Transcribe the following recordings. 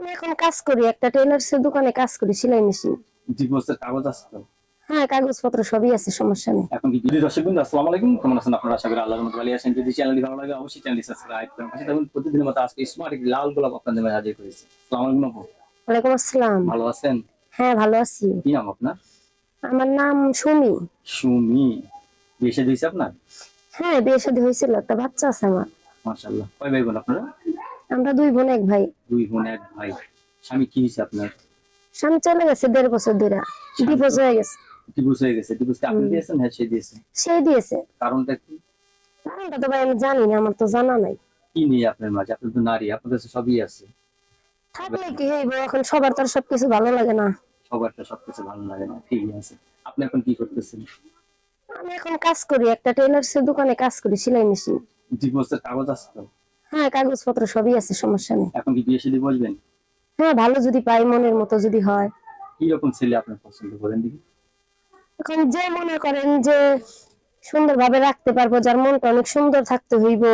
আমি এখন কাজ করি একটা টেলার্স এর দোকানে কাজ করি সেলাই মেশিন ডিভোর্সের কাগজ আছে তো? হ্যাঁ কাগজপত্র সবই আছে সমস্যা নেই। এখন কি দর্শক আসসালামু আলাইকুম। কেমন আছেন আপনারা? আশা করি আল্লাহর মতো ভালো আছেন। যদি চ্যানেলটি ভালো লাগে অবশ্যই চ্যানেলটি সাবস্ক্রাইব করুন। পাশে থাকুন প্রতিদিনের মতো আজকে স্মার্ট একটি লাল গোলাপ আপনাদের মাঝে হাজির করেছি। আসসালামু আলাইকুম আপু। ওয়ালাইকুম আসসালাম। ভালো আছেন? হ্যাঁ ভালো আছি। কি নাম আপনার? আমার নাম সুমি। সুমি। বিয়ে দিয়েছে আপনার? হ্যাঁ বিয়ে শাদী হয়েছিল একটা বাচ্চা আছে আমার। মাশাআল্লাহ। কয় ভাই বোন আপনারা? আমরা দুই বোন এক ভাই। দুই বোন এক ভাই। স্বামী কি হয়েছে আপনার? স্বামী চলে গেছে দেড় বছর ধরে। ডিভোর্স হয়ে গেছে। ডিভোর্স হয়ে গেছে। ডিভোর্স আপনি দিয়েছেন? হ্যাঁ সে দিয়েছে। সেই দিয়েছে। কারণটা কি? কারণটা তো ভাই আমি জানি না আমার তো জানা নাই। কি নেই আপনার মাঝে? আপনি তো নারী আপনার কাছে সবই আছে। থাকলে কি হইব? এখন সবার তো সবকিছু ভালো লাগে না। সবার তো সবকিছু ভালো লাগে না ঠিকই আছে। আপনি এখন কি করতেছেন? আমি এখন কাজ করি একটা টেলার্স এর দোকানে কাজ করি সেলাই মেশিন। ডিভোর্সের কাগজ আছে তো? হ্যাঁ কাগজপত্র সবই আছে সমস্যা নেই। এখন কি বিয়ে শাদী বসবেন? হ্যাঁ ভালো যদি পাই মনের মতো যদি হয়। কি রকম ছেলে আপনার পছন্দ করেন দেখি? এখন যে মনে করেন যে সুন্দরভাবে রাখতে পারব যার মনটা অনেক সুন্দর থাকতে হইব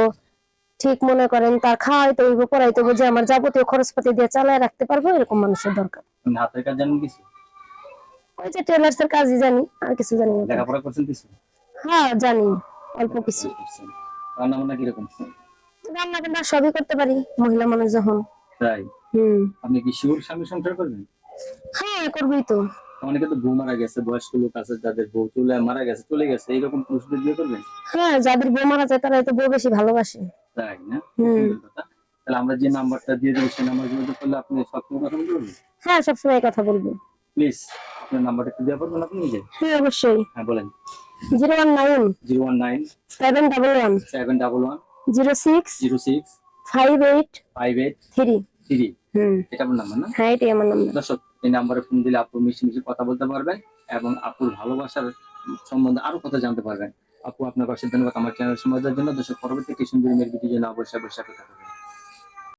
ঠিক মনে করেন তার খাওয়াইতে হইব পড়াইতে হইব যে আমার যাবতীয় খরচপাতি দিয়ে চালায় রাখতে পারব এরকম মানুষের দরকার। হাতের কাজ জানেন কিছু? ওই যে টেলার্স এর কাজই জানি আর কিছু জানি না। লেখাপড়া করছেন কিছু? হ্যাঁ জানি অল্প কিছু। রান্না বান্না কীরকম? রান্না বান্না সবই করতে পারি মহিলা মানুষ যখন। তাই? হম। আপনি কি শিওর স্বামী সংসার করবেন? হ্যাঁ করবই তো। অনেকে তো বউ মারা গেছে বয়স্ক লোক আছে যাদের বউ চলে মারা গেছে চলে গেছে এইরকম পুরুষদের বিয়ে করবেন? হ্যাঁ যাদের বউ মারা যায় তারা তো বউ বেশি ভালোবাসে। তাই না? হুম। তাহলে আমরা যে নাম্বারটা দিয়ে দেবো সেই নাম্বার যোগাযোগ করলে আপনি সবসময় কথা বলতে পারবেন হ্যাঁ সবসময় কথা বলব। প্লিজ আপনার নাম্বারটা একটু দেওয়া পারবেন আপনি নিজে? হ্যাঁ অবশ্যই। হ্যাঁ বলেন। Zero one nine. Zero one nine. Seven double one. Seven double one. Zero six zero six five eight five eight three. Three. এটা আপনার নাম্বার না? হ্যাঁ এটাই আমার নাম্বার। দর্শক এই নাম্বারে ফোন দিলে আপু মিশে মিশে কথা বলতে পারবেন এবং আপুর ভালোবাসার সম্বন্ধে আরও কথা জানতে পারবেন। আপু আপনার পাশে ধন্যবাদ আমার চ্যানেল সময় দেওয়ার জন্য। দর্শক পরবর্তী কিছু দিনের ভিডিও জন্য অবশ্যই অবশ্যই